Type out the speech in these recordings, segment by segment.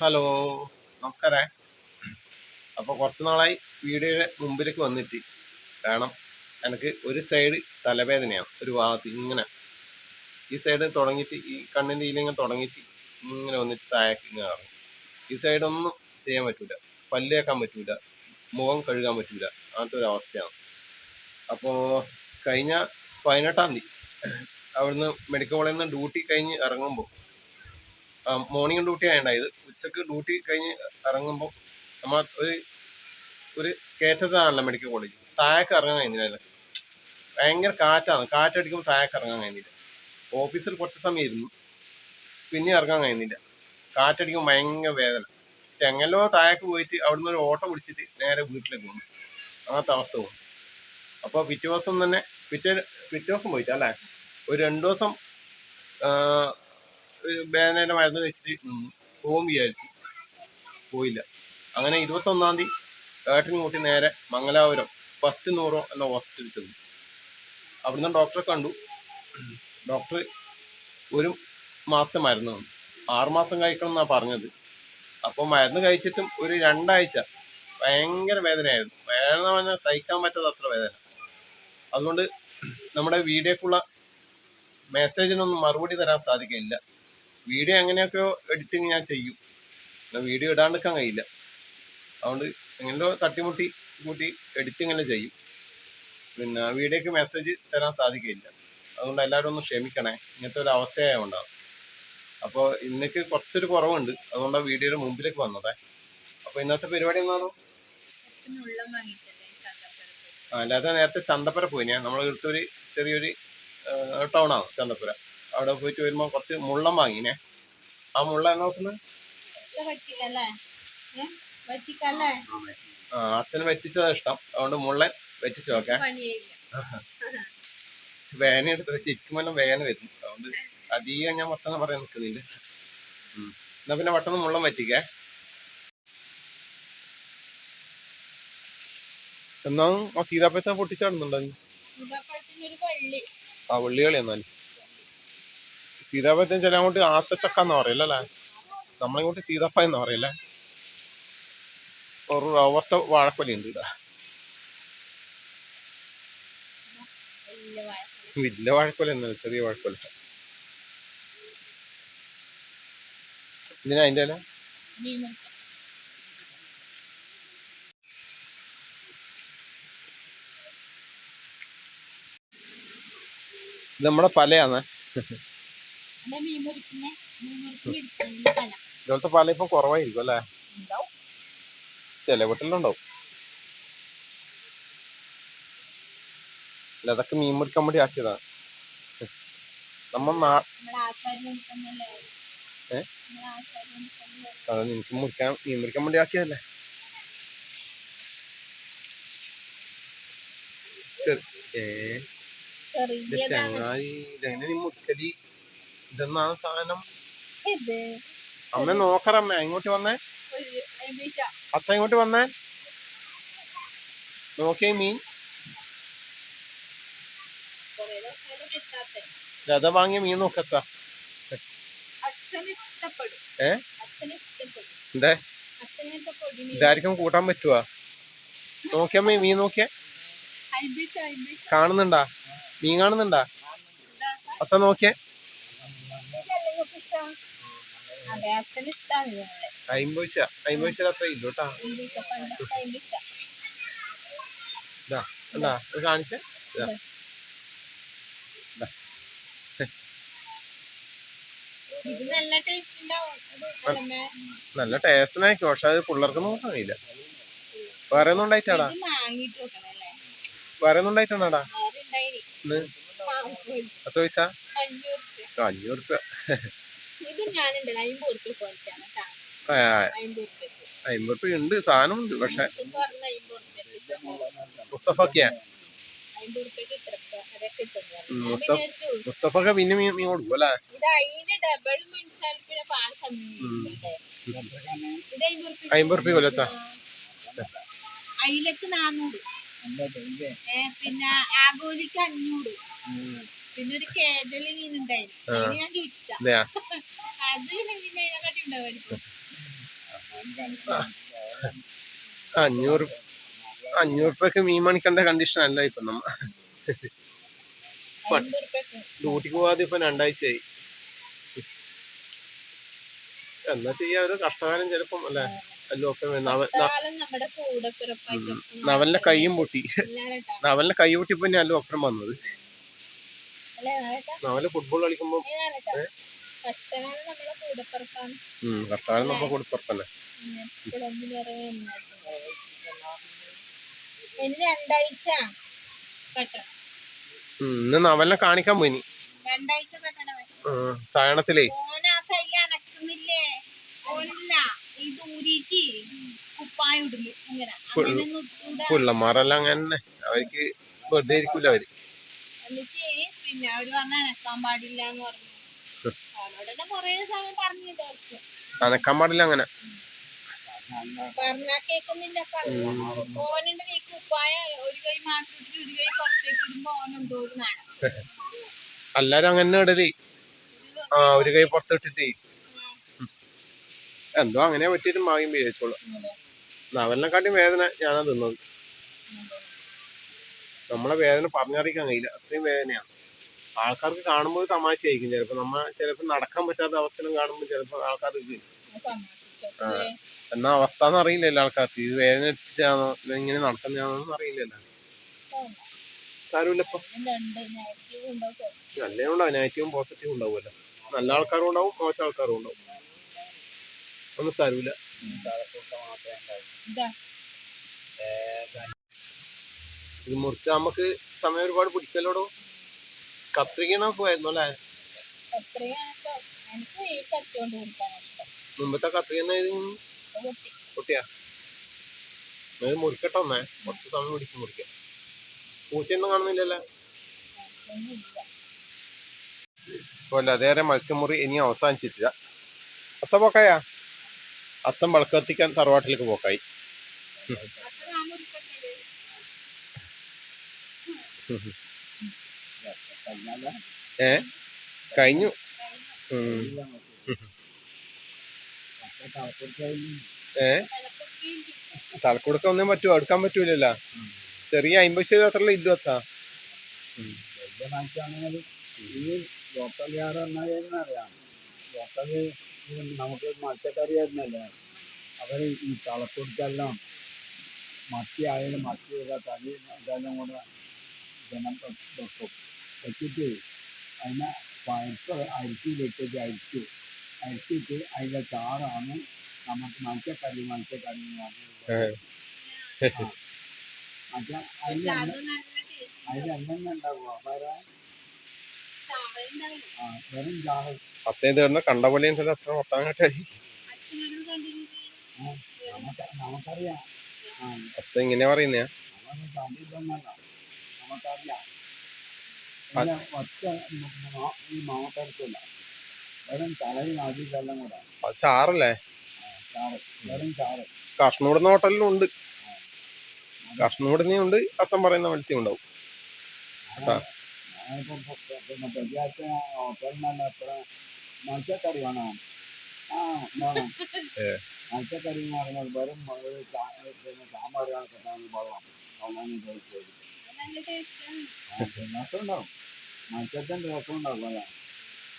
Hello നമസ്കാരേ. അപ്പോൾ കുറച്ച് നാളായി വീഡിയോയുടെ മുമ്പിലേക്ക് വന്നിട്ട്. കാരണം എനിക്ക് ഒരു സൈഡ് തലവേദനയാണ് ഒരു ഭാഗത്ത് ഇങ്ങനെ. ഈ സൈഡ് തുടങ്ങിയിട്ട് ഈ കണ്ണിന്റെ ഇതിലിങ്ങനെ തുടങ്ങിയിട്ട് ഇങ്ങനെ വന്നിട്ട് താഴേക്ക് ഇങ്ങനെ ഇറങ്ങും ഈ സൈഡൊന്നും ചെയ്യാൻ പറ്റില്ല പല്ലേക്കാൻ പറ്റില്ല മുഖം കഴുകാൻ പറ്റില്ല അങ്ങനത്തെ ഒരു അവസ്ഥയാണ്. അപ്പോൾ കഴിഞ്ഞ പതിനെട്ടാം തീയതി അവിടുന്ന് മെഡിക്കൽ കോളേജിൽ നിന്ന് ഡ്യൂട്ടി കഴിഞ്ഞ് ഇറങ്ങുമ്പോൾ മോർണിംഗ് ഡ്യൂട്ടി ആയണ്ടായത് ഉച്ചയ്ക്ക് ഡ്യൂട്ടി കഴിഞ്ഞ് ഇറങ്ങുമ്പോൾ നമ്മൾ ഒരു ഒരു കയറ്റത്താണല്ലോ മെഡിക്കൽ കോളേജ് താഴേക്ക് ഇറങ്ങാൻ കഴിഞ്ഞില്ല ഭയങ്കര കാറ്റാണ്. കാറ്റടിക്കുമ്പോൾ താഴേക്ക് ഇറങ്ങാൻ കഴിഞ്ഞില്ല. ഓഫീസിൽ കുറച്ച് സമയം ഇരുന്നു. പിന്നെ ഇറങ്ങാൻ കഴിഞ്ഞില്ല. കാറ്റടിക്കുമ്പോൾ ഭയങ്കര വേദന. എങ്ങനോ താഴേക്ക് പോയിട്ട് അവിടുന്ന് ഒരു ഓട്ടോ പിടിച്ചിട്ട് നേരെ വീട്ടിലേക്ക് പോകുന്നു അങ്ങനത്തെ അവസ്ഥ പോകും അപ്പോൾ പിറ്റേ ദിവസം തന്നെ പിറ്റേ പിറ്റേ ദിവസം പോയിട്ട് അല്ലേ? ഒരു രണ്ട് ദിവസം വേദനയുടെ മരുന്ന് കഴിച്ചിട്ട് പോകും വിചാരിച്ചു. പോയില്ല. അങ്ങനെ ഇരുപത്തൊന്നാം തീയതി ഏട്ടനും കൂട്ടി നേരെ മംഗലാപുരം ഫസ്റ്റ് നൂറോ എന്ന ഹോസ്പിറ്റലിൽ ചെന്നു. അവിടുന്ന് ഡോക്ടറെ കണ്ടു. ഡോക്ടർ ഒരു മാസത്തെ മരുന്ന് തന്നു. ആറുമാസം കഴിക്കണം എന്നാണ് പറഞ്ഞത്. അപ്പോൾ മരുന്ന് കഴിച്ചിട്ടും ഒരു രണ്ടാഴ്ച ഭയങ്കര വേദനയായിരുന്നു. വേദന പറഞ്ഞാൽ സഹിക്കാൻ പറ്റാത്ത അത്ര വേദന. അതുകൊണ്ട് നമ്മുടെ വീഡിയോക്കുള്ള മെസ്സേജിനൊന്നും മറുപടി തരാൻ സാധിക്കില്ല വീഡിയോ എങ്ങനെയൊക്കെയോ എഡിറ്റിങ് ഞാൻ ചെയ്യും. പിന്നെ വീഡിയോ ഇടാണ്ടിരിക്കാൻ കഴിയില്ല. അതുകൊണ്ട് എങ്ങനെയോ തട്ടിമുട്ടി കൂട്ടി എഡിറ്റിംഗ് എല്ലാം ചെയ്യും. പിന്നെ വീഡിയോക്ക് മെസ്സേജ് തരാൻ സാധിക്കില്ല. അതുകൊണ്ട് എല്ലാവരും ഒന്ന് ക്ഷമിക്കണേ. ഇങ്ങനത്തെ ഒരു അവസ്ഥയായതുകൊണ്ടാണ് അപ്പോൾ ഇന്നേക്ക് കുറച്ചൊരു കുറവുണ്ട്. അതുകൊണ്ട് ആ വീഡിയോയുടെ മുമ്പിലേക്ക് വന്നതേ. അപ്പോൾ ഇന്നത്തെ പരിപാടി എന്നാണോ ആ, അല്ലാതെ നേരത്തെ ചന്തപ്പുര പോയി ഞാൻ നമ്മൾ ഒരു ചെറിയൊരു ടൗണാണ് ചന്തപ്പുര. അവിടെ പോയിട്ട് വരുമ്പോൾ കുറച്ച് മുള്ളം വാങ്ങിനെ. ആ മുള്ള നോക്കുന്നത് ആ അച്ഛന് വെറ്റിച്ചതാ ഇഷ്ടം. അതുകൊണ്ട് മുള്ളൻ വെറ്റിച്ച് നോക്കാം വേന എടുത്ത് ചിരിക്കുമ്പോൾ വേന വരും. അതുകൊണ്ട് അധികം ഞാൻ വർത്തമാനം പറയാൻ നിൽക്കുന്നില്ല. എന്നാ പിന്നെ പെട്ടെന്ന് മുള്ളം വറ്റിക്കേ എന്നാ ആ സീതാപ്പഴത്തെ പൊട്ടിച്ചാടുന്നുണ്ടോ ആ വെള്ളികളി എന്നാലും. സീതാപ്പഴത്തിന് ചില അങ്ങോട്ട് ആത്തച്ചക്ക എന്ന് പറയില്ല അല്ലേ? നമ്മളിങ്ങോട്ട് സീതാപ്പ എന്ന് പറയില്ലേ ഒരു റോബസ്റ്റ വാഴക്കൊലി ഉണ്ട് ഇതാ വലിയ വാഴ വലിയ വാഴക്കൊല എന്നല്ല ചെറിയ വാഴക്കൊല. ഇതിനാ അതിന്റെ നമ്മുടെ പലയാണ് ഇതുപോലത്തെ പാല ഇപ്പം കുറവായിരിക്കും അല്ലേ? ചില വീട്ടിലുണ്ടാവും. അല്ല അതൊക്കെ മീൻ മുറിക്കാൻ വേണ്ടി ആക്കിയതാ. നമ്മ നാ അത് നിനക്ക് മുറിക്കാൻ മീൻ മുറിക്കാൻ വേണ്ടി ആക്കിയതല്ലേ? ചെറിയ ചങ്ങായി ഇതെങ്ങനെ നീ മുറിക്കലി ഇതെന്നാണ് സാധനം? അമ്മ നോക്കറമ്മ ഇങ്ങോട്ട് വന്നേ? അച്ഛ ഇങ്ങോട്ട് വന്നേ? നോക്കിയേ മീൻ. ഗത വാങ്ങിയ മീൻ നോക്കച്ചാ ഏ? എന്തേ? ഇതായിരിക്കും കൂട്ടാൻ പറ്റുവാ. നോക്കിയമ്മേ മീൻ നോക്കിയേ. കാണുന്നുണ്ടാ? മീൻ കാണുന്നുണ്ടാ? അച്ഛ നോക്കിയേ നിങ്ങൾക്ക് ഇഷ്ടം പൈസ പൈസ അത്ര ഇല്ല കേട്ടാ കാണിച്ചേ? നല്ല ടേസ്റ്റ് ആയിരിക്കും. പക്ഷെ അത് പിള്ളേർക്ക് നോക്കാനില്ല വേറെ ഒന്നും ഉണ്ടായിട്ടാടാ വേറെ ഒന്നും വാങ്ങും. പത്ത് പൈസ? അഞ്ഞൂറ് ഉറുപ്യ. ഇത് ഞാനുണ്ട് അമ്പത് കേട്ടാ ആ, അമ്പത് ഉറുപ്പ്യക്ക് അമ്പത് റുപ്യ ഉണ്ട് സാധനം ഉണ്ട് പക്ഷെ മുസ്തഫക്കിയാ മുസ്തഫ- പിന്നെ മീൻ മീൻ കൊടുക്കും അല്ലേ? അമ്പത് റുപ്യ കൊല്ലച്ചാ അയിലക്ക് നാന്നൂറ്. പിന്നെ ആഗോലിക്ക് അഞ്ഞൂറ്. പിന്നെ ഒരു മീൻ ഉണ്ടായിരുന്നു ആ. ഞാൻ ചോദിച്ചാ അതെയാ? അത് പിന്നെ അതിനെക്കാട്ടി ഉണ്ടാവുമായിരിക്കും അഞ്ഞൂറ് അഞ്ഞൂറ് മീൻ മണിക്കണ്ട കണ്ടീഷൻ അല്ല ഇപ്പൊ നമ്മ. ഡ്യൂട്ടിക്ക് പോവാതെ ഇപ്പൊ രണ്ടാഴ്ചയായി. എന്നാ ചെയ്യാ ഒരു കഷ്ടകാലം ചെലപ്പം അല്ലെ? അല്ലൊക്കെ നവലിന്റെ കൈയും പൊട്ടി. നവലിന്റെ കൈ പൊട്ടിയപ്പോ പിന്നെ അല്ലോ ഒപ്പരം വന്നത്. നവൽ ഫുട്ബോൾ കളിക്കുമ്പോ നമ്മളെ നമ്മുടെ കൊടുപ്പുറത്തന്നെ ഇന്ന് നവലിനെ കാണിക്കാൻ പോയി സായണത്തിലേ പിള്ളമാരെല്ലാം അങ്ങനെ. അവർക്ക് വെറുതെ ഇരിക്കൂല അവർ. പിന്നെ അവർ പറഞ്ഞ അനക്കാൻ പാടില്ല എന്ന് പറഞ്ഞു. അവനോട് കൊറേ സമയം പറഞ്ഞിട്ട് അവർക്ക്. അനക്കാൻ പാടില്ല അങ്ങനെ. പറഞ്ഞാ കേക്കൊന്നില്ല. ഓനുണ്ട് നീ കുപ്പായ ഒരു കൈ മാത്രം ഒരു കൈ പുറത്തേക്ക് ഇടുമ്പോ ഓൻ എന്തോ നാണം. എല്ലാരും അങ്ങനെ ഇടൽ. ആ ഒരു കൈ പുറത്തിട്ടിട്ടേ. എന്തോ അങ്ങനെ പറ്റിയിട്ട് ഭാഗ്യം വിചാരിച്ചോളൂ. നവലിനെക്കാട്ടി വേദന ഞാനാ തിന്നത്. നമ്മളെ വേദന പറഞ്ഞറിയിക്കാൻ കഴിയില്ല. അത്രയും വേദനയാണ് ആൾക്കാർക്ക് കാണുമ്പോൾ തമാശയായിരിക്കും. ചിലപ്പോ നമ്മ ചിലപ്പോ നടക്കാൻ പറ്റാത്ത അവസ്ഥയിലും കാണുമ്പോൾ ചിലപ്പോ ആൾക്കാർ ഇത് സമ്മതിച്ചോട്ടെ എന്നാ അവസ്ഥ എന്ന് അറിയില്ലല്ലോ ആൾക്കാർക്ക്. ഇത് വേദന എടുപ്പിച്ചാണോ ഇങ്ങനെ നടക്കുന്നതാണോന്നും അറിയില്ലല്ലോ. സാരമില്ലപ്പോ നല്ല ഉണ്ടാവും. നെഗറ്റീവും പോസിറ്റീവും ഉണ്ടാവുമല്ലോ. നല്ല ആൾക്കാരും ഉണ്ടാവും മോശം ആൾക്കാരും ഉണ്ടാവും. ഒന്നും സാരമില്ല ഇത് മുറിച്ച നമുക്ക് സമയം ഒരുപാട് പിടിക്കല്ലോടോ? കത്രികണ പോയായിരുന്നു അല്ലേ അത്രയും എനിക്ക് ഈ കത്തിയോണ്ട് കൊടുക്കാൻ ഇഷ്ടം. മുമ്പത്തെ കത്രിക പൊട്ടി കുട്ടിയാ അത് മുറിക്കട്ടെ ഒന്നേ. കുറച്ച് സമയം പിടിക്കും മുറിക്കാം. പൂച്ചയൊന്നും കാണുന്നില്ലല്ലേ? അതേറെ മത്സ്യമുറി ഇനി അവസാനിച്ചിട്ടില്ല. അച്ഛൻ പോക്കായാ? അച്ഛൻ വിളക്ക് കത്തിക്കാൻ തറവാട്ടിലേക്ക് പോക്കായി. മുറിക്കട്ടെ ഏ? കഴിഞ്ഞു. ഏ? തലക്കുടുക്ക ഒന്നും പറ്റുമോ എടുക്കാൻ പറ്റൂലല്ല. ചെറിയ അമ്പത് ശരി അത്ര ലോക്കൽ നമുക്ക് മത്സ്യക്കറി തന്നെയല്ലേ അവർ ഈ തളക്കൊടുക്കെല്ലാം മത്തി ആയാലും മത്തി തലി ഇതെല്ലാം കൂടെ ജനം വെക്കും. വെച്ചിട്ട് അതിനെ പഴുപ്പ് അരിച്ചിയിലിട്ടിട്ട് അരിച്ചു. അരിച്ചിട്ട് അതിന്റെ ചാറാണ് നമുക്ക് മത്സ്യക്കറി മത്സ്യക്കറി എന്ന് പറഞ്ഞത് മറ്റേ ഉണ്ടാവുക. വെറും? അച്ഛൻ കണ്ട പോലെ ഇങ്ങനെ പറയുന്നേ? നമുക്കറിയാം. പിന്നെ ഒറ്റ മ- മ- ഈ മാവത്തരത്തില്ല വെറും തലയും അതിലെല്ലാം കൂടെ. അത് ചാറല്ലേ? ചാറ്. വെറും ചാറ്. കഷ്ണൂടുന്ന ഹോട്ടലിലും ഉണ്ട്. കഷ്ണൂടുന്ന ഉണ്ട് അച്ഛൻ പറയുന്ന മത്സ്യം ഉണ്ടാവും. പിന്നെ പെരിയാറ്റ ഹോട്ടലിനല്ല എത്ര മത്സ്യക്കറി വേണം. ആ വേണം. മത്സ്യക്കറി എന്ന് വെറും സാമ്പാർ കണക്കിട്ടാണ് വെള്ളം. വെള്ളം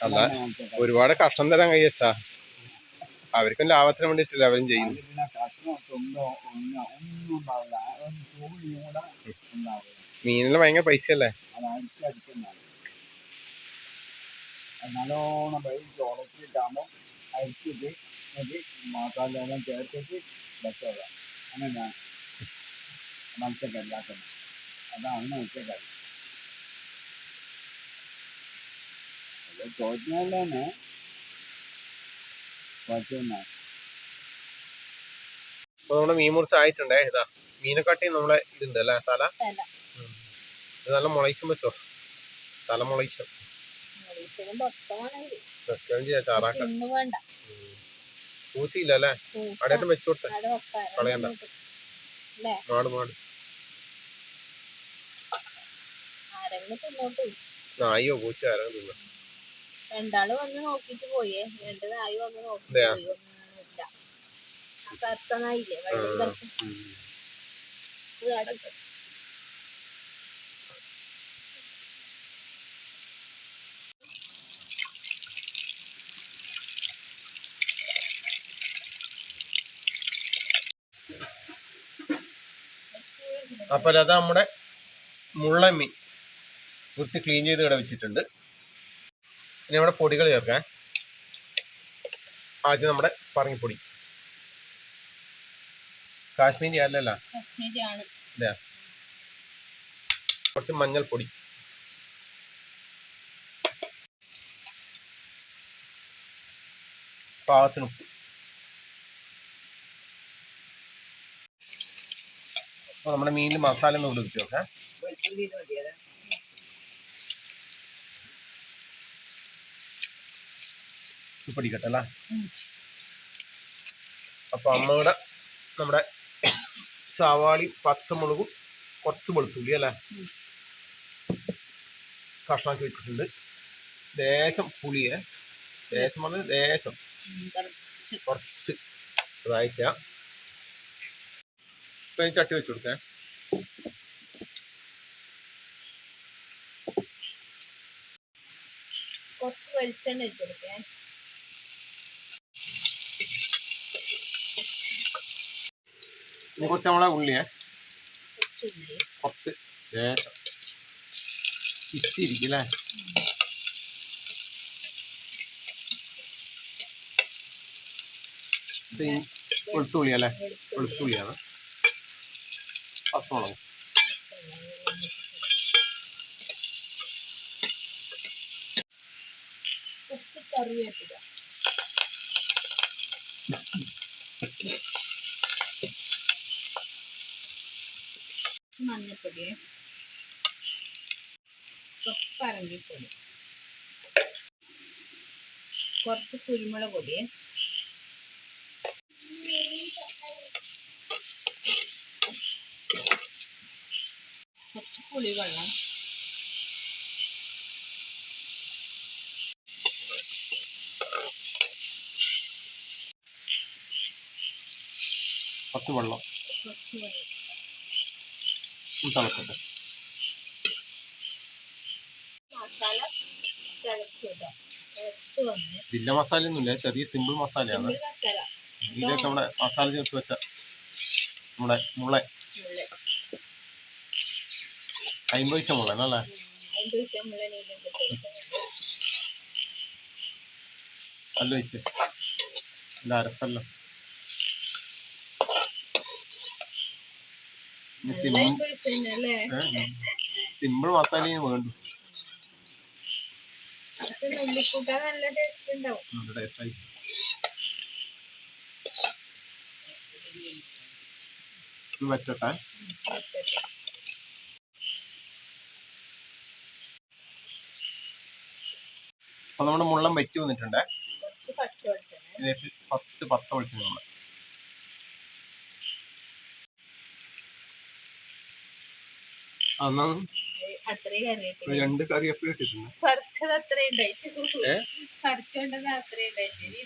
അല്ല ഒരുപാട് കഷ്ടം തരാൻ കഴിയച്ചാ അവർക്കും ലാഭത്തിന് വേണ്ടിട്ടില്ല അവരും ചെയ്യുന്നു മീനിൽ മീനിന് ഭയങ്കര പൈസ അല്ലേ നല്ലോണം വെയിറ്റ് ഉടച്ചിട്ടാകുമ്പോൾ അരിച്ചിട്ട് എന്നിട്ട് മസാല എല്ലാം ചേർത്തിട്ട് വെച്ചോളാം അങ്ങനെയാണ് മത്സ്യം ആക്കുന്നത് അതാണ് അത് ചോദിച്ചാൽ തന്നെ പറ്റുന്ന അപ്പൊ നമ്മുടെ മീൻ മുറിച്ച് ആയിട്ടുണ്ടേ ഇതാ. മീനെക്കാട്ടി നമ്മളെ ഇതുണ്ട് അല്ലേ തല? തല. ഇത് നല്ല മുളയിച്ചും വെച്ചോ? തല മുളയിച്ചും. പൂച്ചയില്ല അല്ലേ? പൂച്ച. വെച്ചോട്ടെ കളയണ്ട. മാട് മാട്. ആരെങ്കിലും തിന്നോട്ട് നായോ പൂച്ച തിന്നു രണ്ടാൾ വന്ന് നോക്കിട്ട് പോയേ. രണ്ട് നായി വന്ന് നോക്കിട്ട് അതെയോ? പോയി. ഒന്നുമില്ല. ആ. കറുത്ത അപ്പോൾ അത് നമ്മുടെ മുള്ളമ്മി. വൃത്തി ക്ലീൻ ചെയ്ത് ഇവിടെ വെച്ചിട്ടുണ്ട്. ഇനി നമ്മുടെ പൊടികൾ ചേർക്കാം ആദ്യം നമ്മുടെ പറങ്ങിപ്പൊടി കാശ്മീരി അല്ലല്ല. കുറച്ച് മഞ്ഞൾപ്പൊടി. പാകത്തിന് ഉപ്പ്. അപ്പോൾ നമ്മുടെ മീനിൽ മസാല ഒന്ന് വിളിച്ചു നോക്കാം വെളുത്തുള്ളി മതിയല്ലേ ഇത് പിടിക്കട്ടെ അല്ലേ. അപ്പൊ അമ്മയുടെ നമ്മുടെ സവാളി പച്ചമുളകും കുറച്ച് വെളുത്തുള്ളി അല്ലേ. കഷ്ണാക്കി വെച്ചിട്ടുണ്ട്. ദേശം പുളിയെ. ദേശം പറഞ്ഞ ദേശം കുറച്ച്. അതായിട്ടാ. ഇതായിട്ടാ ഇപ്പൊ ചട്ടി വെച്ച് കൊടുക്കേ. കുറച്ച് വെളിച്ചെണ്ണ വെച്ചു കൊടുക്കേ. ഇനി കുറച്ച് നമ്മളെ ഉള്ളിയെ. കുറച്ച്. ലേശം ഇച്ചിരിക്കും അല്ലേ വെളുത്തുള്ളി അല്ലേ വെളുത്തുള്ളി വെളുത്തുള്ളിയാണ് പച്ചമുളക് കറിവേപ്പില. കുറച്ച് മഞ്ഞപ്പൊടി കുറച്ച് പറങ്കിപ്പൊടി കുറച്ച് കുരുമുളക് പൊടി. കുറച്ച് പുളിവെള്ളം. കുറച്ച് വെള്ളം. കുറച്ച് വെള്ളം. ഒന്ന് തിളക്കട്ടെ മസാല വലിയ ഒന്നുമില്ല ചെറിയ സിമ്പിൾ മസാലയാണ്. ഇതിലേക്ക് നമ്മുടെ മസാല ചേർത്ത് വെച്ച നമ്മുടെ മുള. അയിമ്പത് അമ്പത് പൈസ മുള അല്ലേ വെച്ച് നല്ല അരപ്പല്ലോ നല്ല പൈസ അല്ലേ സിമ്പിൾ മസാലയും വേണ്ടു. നല്ല ടേസ്റ്റ് ഇത് പറ്റട്ടെ അപ്പൊ നമ്മുടെ മുള്ളം വറ്റി വന്നിട്ടുണ്ട്. കുറച്ച് പച്ച വെളിച്ചെണ്ണ ഇതിലേക്ക് കുറച്ച് പച്ച വെളിച്ചെണ്ണ നമ്മൾ അന്നാ അത്രയും കറിവേപ്പില രണ്ട് കറിവേപ്പില ഇട്ടിട്ടുണ്ട്. പറിച്ചത്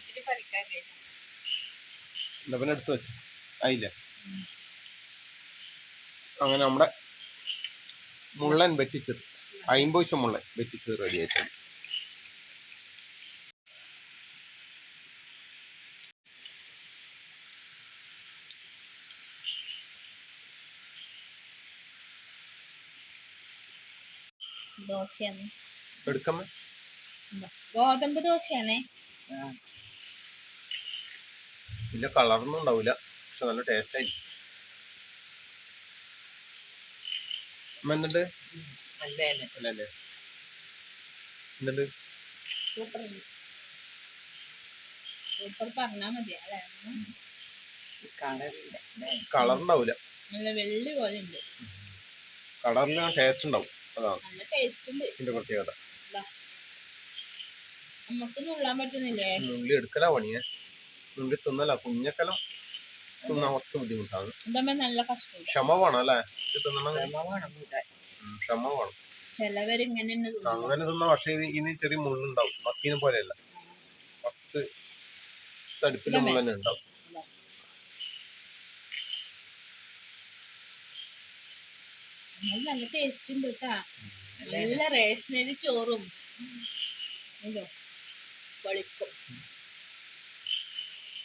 ഇതിൽ പറിക്കാൻ പിന്നെ എടുത്ത് വെച്ച്. ആയില്ലേ? അങ്ങനെ നമ്മുടെ മുള്ളൻ വെറ്റിച്ചത് അയിമ്പോയിസം മുള്ളൻ വെറ്റിച്ചത് റെഡി ആയിട്ടുണ്ട്. ദോശയാണ്. എടുക്കമ്മ? ഗോതമ്പ് ദോശയാണേ. വലിയ കളറൊന്നും ഉണ്ടാവില്ല പക്ഷെ നല്ല ടേസ്റ്റ് ആയി കളർ ഉണ്ടാവില്ല നല്ല വെള്ളി പോലെ ഉണ്ട്. കളറിൽ ടേസ്റ്റ് ഉണ്ടാവും. അതാണ് ഇതിന്റെ പ്രത്യേകത. നമുക്ക് നുള്ളാൻ പറ്റുന്നില്ലേ? നുള്ളി എടുക്കലാ പണിയെ. നുള്ളി തിന്നല. കുഞ്ഞക്കലം തിന്നാൻ കുറച്ച് ബുദ്ധിമുട്ടാണ്. നല്ല കഷ്ടം ക്ഷമ വേണം അല്ലേ? ക്ഷമ വേണം ഇങ്ങനെ തന്നെ തിന്നും. അങ്ങനെ തിന്ന പക്ഷേ ഇനി ചെറിയ മുള്ളുണ്ടാവും. മത്തീനെ പോലെയല്ല. കുറച്ച് തടുപ്പിന്റെ മുള്ളന്നെ മുള്ള തന്നെ ഉണ്ടാവും. അത് നല്ല ടേസ്റ്റ് ഉണ്ട് കേട്ടാ നല്ല റേഷനരി ചോറും. ഇതോ വെളിക്കും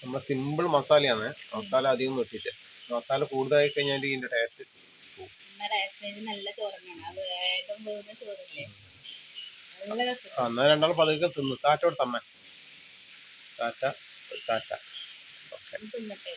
നമ്മുടെ സിമ്പിൾ മസാലയാണ്. മസാല അധികം വെട്ടിട്ട്. മസാല കൂടുതലായി കഴിഞ്ഞാൽ ഇതിന്റെ ടേസ്റ്റ് റേഷനരി നല്ല ചോറാണ് ആ വേഗം പോകുന്ന ചോറില്ലേ? നല്ല രസം എന്നാ രണ്ടാൾ പതുക്കെ തിന്നു. താറ്റോട് തമ്മ താറ്റ താറ്റ ഓക്കെ. തിന്നിട്ടേ